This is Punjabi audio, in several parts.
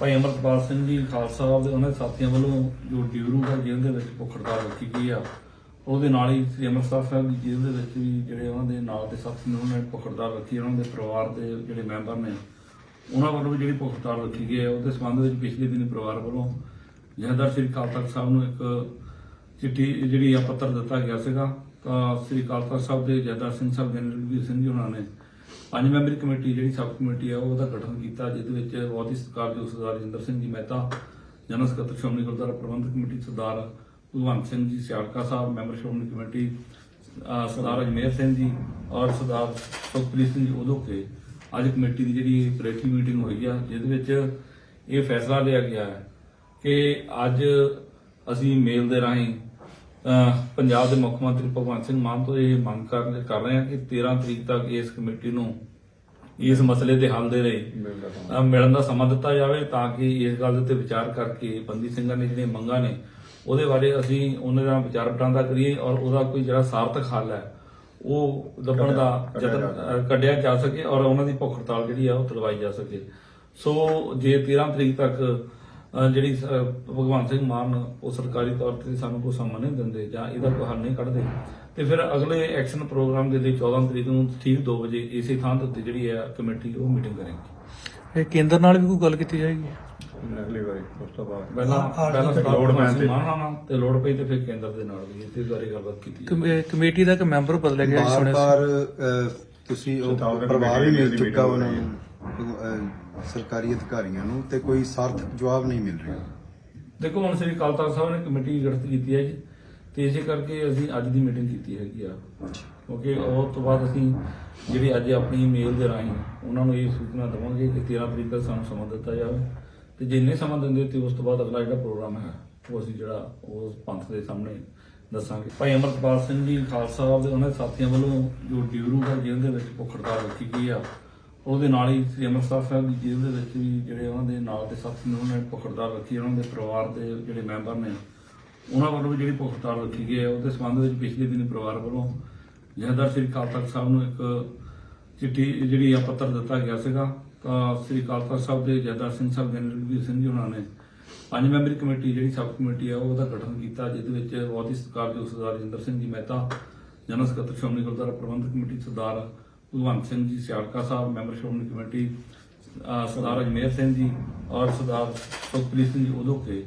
ਭਾਈ ਅਮਰਪਾਲ ਸਿੰਘ ਜੀ, ਖਾਲਸਾ ਸਾਹਿਬ ਦੇ ਉਹਨਾਂ ਦੇ ਸਾਥੀਆਂ ਵੱਲੋਂ ਜੋ ਡਿਊਰੂ ਦਾ ਜੇਲ੍ਹ ਦੇ ਵਿੱਚ ਭੁੱਖ ਹੜਤਾਲ ਰੱਖੀ ਗਈ ਆ। ਉਹਦੇ ਨਾਲ ਹੀ ਸ੍ਰੀ ਅੰਮ੍ਰਿਤਸਰ ਸਾਹਿਬ ਦੀ ਜੇਲ੍ਹ ਦੇ ਵਿੱਚ ਵੀ ਜਿਹੜੇ ਉਹਨਾਂ ਦੇ ਨਾਲ ਦੇ ਸਾਥੀ ਨੇ, ਉਹਨਾਂ ਨੇ ਭੁੱਖ ਹੜਤਾਲ ਰੱਖੀ, ਉਹਨਾਂ ਦੇ ਪਰਿਵਾਰ ਦੇ ਜਿਹੜੇ ਮੈਂਬਰ ਨੇ, ਉਹਨਾਂ ਵੱਲੋਂ ਵੀ ਜਿਹੜੀ ਭੁੱਖ ਹੜਤਾਲ ਰੱਖੀ ਗਈ ਹੈ, ਉਹਦੇ ਸੰਬੰਧ ਵਿੱਚ ਪਿਛਲੇ ਦਿਨ ਪਰਿਵਾਰ ਵੱਲੋਂ ਜਹਦਰ ਸ੍ਰੀ ਅਕਾਲ ਤਖਤ ਸਾਹਿਬ ਨੂੰ ਇੱਕ ਚਿੱਠੀ ਜਿਹੜੀ ਆ ਪੱਤਰ ਦਿੱਤਾ ਗਿਆ ਸੀਗਾ। ਤਾਂ ਸ੍ਰੀ ਅਕਾਲ ਤਖਤ ਸਾਹਿਬ ਦੇ ਜਹਦਰ ਸਿੰਘ ਸਾਹਿਬ, ਜਨਰਲ ਰਘਬੀਰ ਸਿੰਘ ਜੀ ਉਹਨਾਂ ਨੇ ਪੰਜ ਮੈਂਬਰੀ ਕਮੇਟੀ ਜਿਹੜੀ ਸਬ ਕਮੇਟੀ ਆ ਉਹਦਾ ਗਠਨ ਕੀਤਾ ਜਿਹਦੇ ਵਿੱਚ ਬਹੁਤ ਹੀ ਸਤਿਕਾਰਯੋਗ ਸਰਦਾਰ ਰਜਿੰਦਰ ਸਿੰਘ ਜੀ ਮਹਿਤਾ, ਜਨਰਲ ਸਕੱਤਰ Shiromani Gurdwara Parbandhak committee Sardar Bhagwant Singh ji, Sialka Sahib, member Shiromani committee Sardar Ajmer Singh ji ਔਰ ਸਰਦਾਰ ਸੁਖਪ੍ਰੀਤ ਸਿੰਘ ਜੀ ਉਦੋਂ ਕੇ ਅੱਜ ਕਮੇਟੀ ਦੀ ਜਿਹੜੀ ਪ੍ਰੈਥੀ ਮੀਟਿੰਗ ਹੋਈ ਆ ਜਿਹਦੇ ਵਿੱਚ ਇਹ ਫੈਸਲਾ ਲਿਆ ਗਿਆ ਹੈ ਕਿ ਅੱਜ ਅਸੀਂ ਮੇਲ ਦੇ ਰਾਹੀਂ ਪੰਜਾਬ ਦੇ ਮੁੱਖ ਮੰਤਰੀ ਭਗਵੰਤ ਸਿੰਘ ਮਾਨ ਤੋਂ ਇਹ ਮੰਗ ਕਰ ਕਰ ਰਹੇ ਹਾਂ ਕਿ 13 ਤਰੀਕ ਤੱਕ ਇਸ ਕਮੇਟੀ ਨੂੰ ਇਸ ਮਸਲੇ ਦੇ ਹੱਲ ਦੇ ਲਈ ਮਿਲਣ ਦਾ ਸਮਾਂ। ਦਿੱਤਾ ਜਾਵੇ ਤਾਂ ਕਿ ਇਸ ਗੱਲ ਦੇ ਉੱਤੇ ਵਿਚਾਰ ਕਰਕੇ ਬੰਦੀ ਸਿੰਘਾਂ ਨੇ ਜਿਹੜੀਆਂ ਮੰਗਾਂ ਨੇ ਉਹਦੇ ਬਾਰੇ ਅਸੀਂ ਉਹਨਾਂ ਦਾ ਵਿਚਾਰ ਵਟਾਂਦਰਾ ਕਰੀਏ ਔਰ ਉਹਦਾ ਕੋਈ ਜਿਹੜਾ ਸਾਰਥਕ ਹੱਲ ਹੈ ਉਹ ਲੱਭਣ ਦਾ ਯਤਨ ਕੱਢਿਆ ਜਾ ਸਕੇ ਔਰ ਉਹਨਾਂ ਦੀ ਭੁੱਖ ਹੜਤਾਲ ਜਿਹੜੀ ਆ ਉਹ ਤੁਲਵਾਈ ਜਾ ਸਕੇ। ਸੋ ਜੇ 13 ਤਰੀਕ ਤੱਕ ਜਿਹੜੀ ਭਗਵੰਤ ਸਿੰਘ ਮਾਨ ਉਹ ਸਰਕਾਰੀ ਤੌਰ ਤੇ ਸਾਨੂੰ ਕੋਈ ਸਮਾਂ ਨਹੀਂ ਦਿੰਦੇ ਜਾਂ ਇਹਦਾ ਕੋਈ ਹੱਲ ਨਹੀਂ ਕੱਢਦੇ। ਤੇ ਫਿਰ ਅਗਲੇ ਐਕਸ਼ਨ ਪ੍ਰੋਗਰਾਮ ਦੇ ਲਈ 14 ਤਰੀਕ ਨੂੰ ਠੀਕ 2 ਵਜੇ ਇਸੇ ਥਾਂ ਉੱਤੇ ਜਿਹੜੀ ਹੈ ਕਮੇਟੀ ਉਹ ਮੀਟਿੰਗ ਕਰੇਗੀ। ਇਹ ਕੇਂਦਰ ਨਾਲ ਵੀ ਕੋਈ ਗੱਲ ਕੀਤੀ ਜਾਏਗੀ? ਅਗਲੀ ਵਾਰੀ ਉਸ ਤੋਂ ਬਾਅਦ। ਪਹਿਲਾਂ ਪਹਿਲਾਂ ਲੋੜ ਪੈਣ ਤੇ। ਤੇ ਲੋੜ ਪਈ ਤੇ ਫਿਰ ਕੇਂਦਰ ਦੇ ਨਾਲ ਵੀ ਇਸੇ ਬਾਰੇ ਗੱਲਬਾਤ ਕੀਤੀ ਕਮੇਟੀ ਦਾ ਇੱਕ ਮੈਂਬਰ ਬਦਲਿਆ ਗਿਆ ਸੁਣਿਆ ਸੀ। ਤੁਸੀਂ ਉਹ ਸੰਤਾਲ ਦੇ ਪਰਿਵਾਰ ਵੀ ਮਿਲ ਕਮੇਟੀ ਦੀ ਚੁੱਕਾ ਉਹਨਾਂ ਨੂੰ। ਸਰਕਾਰੀ ਅਧਿਕਾਰੀਆਂ ਨੂੰ ਤੇ ਕੋਈ ਸਾਰਥਕ ਜਵਾਬ ਨਹੀਂ ਮਿਲ ਰਿਹਾ। ਦੇਖੋ ਹੁਣ ਸ੍ਰੀ ਅਕਾਲ ਸਾਹਿਬ ਨੇ ਕਮੇਟੀ ਗਠਿਤ ਕੀਤੀ ਹੈ ਜੀ। ਤੇ ਇਸੇ ਕਰਕੇ ਅਸੀਂ ਅੱਜ ਦੀ ਮੀਟਿੰਗ ਕੀਤੀ ਹੈਗੀ ਆ। ਕਿਉਂਕਿ ਉਹ ਤੋਂ ਬਾਅਦ ਅਸੀਂ ਜਿਹੜੀ ਅੱਜ ਆਪਣੀ ਮੇਲ ਦੇ ਰਾਹੀਂ ਉਹਨਾਂ ਨੂੰ ਇਹ ਸੂਚਨਾ ਦੇਵਾਂਗੇ ਕਿ 13 ਤਰੀਕ ਤੱਕ ਸਾਨੂੰ ਸਮਾਂ ਦਿੱਤਾ ਜਾਵੇ। ਤੇ ਜਿੰਨੇ ਸਮਾਂ ਦਿੰਦੇ ਤੇ ਉਸ ਤੋਂ ਬਾਅਦ ਅਗਲਾ ਜਿਹੜਾ ਪ੍ਰੋਗਰਾਮ ਹੈ, ਉਹ ਅਸੀਂ ਜਿਹੜਾ ਉਹ ਪੰਥ ਦੇ ਸਾਹਮਣੇ ਦੱਸਾਂਗੇ। ਭਾਈ ਅਮਰਪਾਲ ਸਿੰਘ ਜੀ ਖਾਲਸਾ ਸਾਹਿਬ ਦੇ ਉਹਨਾਂ ਦੇ ਸਾਥੀਆਂ ਵੱਲੋਂ ਜੋ ਡਿਊਰੂ ਦਾ ਜੇਲ੍ਹ ਦੇ ਵਿੱਚ ਭੁੱਖ ਹੜਤਾਲ ਰੱਖੀ ਗਈ ਆ ਉਹਦੇ ਨਾਲ ਹੀ ਸ੍ਰੀ ਅੰਮ੍ਰਿਤਸਰ ਸਾਹਿਬ ਦੀ ਜੇਲ੍ਹ ਦੇ ਵਿੱਚ ਵੀ ਜਿਹੜੇ ਉਹਨਾਂ ਦੇ ਨਾਲ ਦੇ ਸਾਥੀ ਨੇ ਉਹਨਾਂ ਨੇ ਭੁੱਖ ਰੱਖੀ, ਉਹਨਾਂ ਦੇ ਪਰਿਵਾਰ ਦੇ ਜਿਹੜੇ ਮੈਂਬਰ ਨੇ, ਉਹਨਾਂ ਵੱਲੋਂ ਵੀ ਜਿਹੜੀ ਭੁੱਖ ਰੱਖੀ ਗਈ ਹੈ, ਉਹਦੇ ਸੰਬੰਧ ਵਿੱਚ ਪਿਛਲੇ ਦਿਨ ਪਰਿਵਾਰ ਵੱਲੋਂ ਜਹਦਰ ਸ੍ਰੀ ਅਕਾਲ ਤਖਤ ਸਾਹਿਬ ਨੂੰ ਇੱਕ ਚਿੱਠੀ ਜਿਹੜੀ ਆ ਪੱਤਰ ਦਿੱਤਾ ਗਿਆ ਸੀਗਾ। ਤਾਂ ਸ੍ਰੀ ਅਕਾਲ ਤਖਤ ਸਾਹਿਬ ਦੇ ਜਹਦਰ ਸਿੰਘ ਸਾਹਿਬ ਜਨਰਲ ਰਘਬੀਰ ਸਿੰਘ ਜੀ ਉਹਨਾਂ ਨੇ ਪੰਜ ਮੈਂਬਰੀ ਕਮੇਟੀ ਜਿਹੜੀ ਸਬ ਕਮੇਟੀ ਆ ਉਹਦਾ ਗਠਨ ਕੀਤਾ, ਜਿਹਦੇ ਵਿੱਚ ਬਹੁਤ ਹੀ ਸਤਿਕਾਰਯੋਗ ਸਰਦਾਰ ਰਜਿੰਦਰ ਸਿੰਘ ਜੀ ਮਹਿਤਾ ਜਨਰਲ ਸਕੱਤਰ Shiromani Gurdwara Parbandhak committee Sardar Bhagwant Singh ji Sialka Sahib member Shiromani committee Sardar Ajmer Singh ji ਔਰ ਸਰਦਾਰ ਸੁਖਪ੍ਰੀਤ ਸਿੰਘ ਜੀ ਉਦੋਂ ਕੇ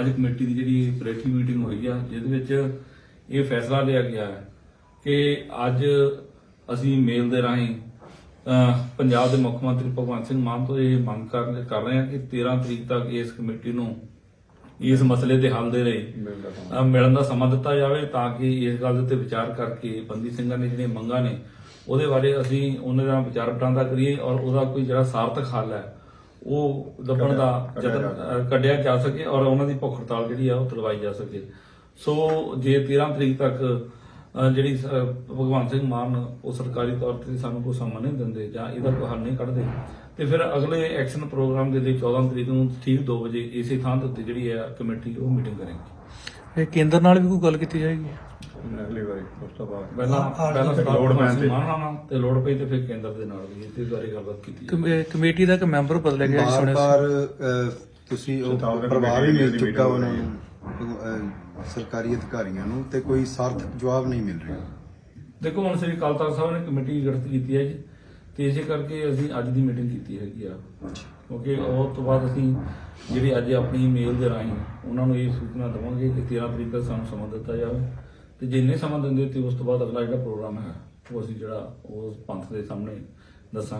ਅੱਜ ਕਮੇਟੀ ਦੀ ਜਿਹੜੀ ਪ੍ਰੈਥੀ ਮੀਟਿੰਗ ਹੋਈ ਆ ਜਿਹਦੇ ਵਿੱਚ ਇਹ ਫੈਸਲਾ ਲਿਆ ਗਿਆ ਹੈ ਕਿ ਅੱਜ ਅਸੀਂ ਮੇਲ ਦੇ ਰਾਹੀਂ ਪੰਜਾਬ ਦੇ ਮੁੱਖ ਮੰਤਰੀ ਭਗਵੰਤ ਸਿੰਘ ਮਾਨ ਤੋਂ ਇਹ ਮੰਗ ਕਰ ਕਰ ਰਹੇ ਹਾਂ ਕਿ 13 ਤਰੀਕ ਤੱਕ ਇਸ ਕਮੇਟੀ ਨੂੰ ਇਸ ਮਸਲੇ ਦੇ ਹੱਲ ਦੇ ਲਈ ਮਿਲਣ ਦਾ ਸਮਾਂ। ਦਿੱਤਾ ਜਾਵੇ ਤਾਂ ਕਿ ਇਸ ਗੱਲ ਉੱਤੇ ਵਿਚਾਰ ਕਰਕੇ ਬੰਦੀ ਸਿੰਘਾਂ ਨੇ ਜਿਹੜੀਆਂ ਮੰਗਾਂ ਨੇ ਉਹਦੇ ਬਾਰੇ ਅਸੀਂ ਉਹਨਾਂ ਦਾ ਵਿਚਾਰ ਵਟਾਂਦਰਾ ਕਰੀਏ ਔਰ ਉਹਦਾ ਕੋਈ ਜਿਹੜਾ ਸਾਰਥਕ ਹੱਲ ਹੈ ਉਹ ਲੱਭਣ ਦਾ ਯਤਨ ਕੱਢਿਆ ਜਾ ਸਕੇ ਔਰ ਉਹਨਾਂ ਦੀ ਭੁੱਖ ਹੜਤਾਲ ਜਿਹੜੀ ਆ ਉਹ ਤੁਲਵਾਈ ਜਾ ਸਕੇ। ਸੋ ਜੇ 13 ਤਰੀਕ ਤੱਕ ਜਿਹੜੀ ਭਗਵੰਤ ਸਿੰਘ ਮਾਨ ਉਹ ਸਰਕਾਰੀ ਤੌਰ ਤੇ ਸਾਨੂੰ ਕੋਈ ਸਮਾਂ ਨਹੀਂ ਦਿੰਦੇ ਜਾਂ ਇਹਦਾ ਕੋਈ ਹੱਲ ਨਹੀਂ ਕੱਢਦੇ ਤੇ ਫਿਰ ਅਗਲੇ ਐਕਸ਼ਨ ਪ੍ਰੋਗਰਾਮ ਦੇ ਲਈ 14 ਤਰੀਕ ਨੂੰ ਠੀਕ 2 ਵਜੇ ਇਸੇ ਥਾਂ ਉੱਤੇ ਜਿਹੜੀ ਹੈ ਕਮੇਟੀ ਉਹ ਮੀਟਿੰਗ ਕਰੇਗੀ। ਇਹ ਕੇਂਦਰ ਨਾਲ ਵੀ ਕੋਈ ਗੱਲ ਕੀਤੀ ਜਾਏਗੀ? ਅਗਲੀ ਵਾਰੀ ਉਸ ਤੋਂ ਬਾਅਦ। ਪਹਿਲਾਂ ਪਹਿਲਾਂ ਲੋੜ ਪੈਣ ਤੇ। ਮਾਨ ਨਾਲ ਤੇ ਲੋੜ ਪਈ ਤੇ ਫਿਰ ਕੇਂਦਰ ਦੇ ਨਾਲ ਵੀ ਇਸੇ ਬਾਰੇ ਗੱਲਬਾਤ ਕੀਤੀ। ਕਮੇ- ਕਮੇਟੀ ਦਾ ਇੱਕ ਮੈਂਬਰ ਬਦਲਿਆ ਗਿਆ ਸੁਣਿਆ ਅਹ, ਤੁਸੀਂ ਉਹ ਦੇ ਪਰਿਵਾਰ ਕਮੇਟੀ ਮਿਲ ਦੀ ਚੁੱਕਾ meeting ਉਹਨਾਂ ਨੂੰ। ਅਹ, ਸਰਕਾਰੀ ਅਧਿਕਾਰੀਆਂ ਨੂੰ ਤੇ ਕੋਈ ਸਾਰਥਕ ਜਵਾਬ ਨਹੀਂ ਮਿਲ ਰਿਹਾ। ਦੇਖੋ ਹੁਣ ਸ੍ਰੀ ਅਕਾਲ ਤਖਤ ਸਾਹਿਬ ਨੇ ਕਮੇਟੀ ਗਠਿਤ ਕੀਤੀ ਹੈ ਜੀ। ਤੇ ਇਸੇ ਕਰਕੇ ਅਸੀਂ ਅੱਜ ਦੀ ਮੀਟਿੰਗ ਕੀਤੀ ਹੈਗੀ ਆ। ਕਿਉਂਕਿ ਉਹ ਤੋਂ ਬਾਅਦ ਅਸੀਂ ਜਿਹੜੀ ਅੱਜ ਆਪਣੀ ਮੇਲ ਦੇ ਰਾਹੀਂ ਉਹਨਾਂ ਨੂੰ ਇਹ ਸੂਚਨਾ ਦੇਵਾਂਗੇ ਕਿ 13 ਤਰੀਕ ਤੱਕ ਸਾਨੂੰ ਸਮਾਂ ਦਿੱਤਾ ਜਾਵੇ। ਤੇ ਜਿੰਨੇ ਸਮਾਂ ਦਿੰਦੇ ਤੇ ਉਸ ਤੋਂ ਬਾਅਦ ਅਗਲਾ ਜਿਹੜਾ ਪ੍ਰੋਗਰਾਮ ਹੈ, ਉਹ ਅਸੀਂ ਜਿਹੜਾ ਉਸ ਪੰਥ ਦੇ ਸਾਹਮਣੇ ਦੱਸਾਂਗੇ।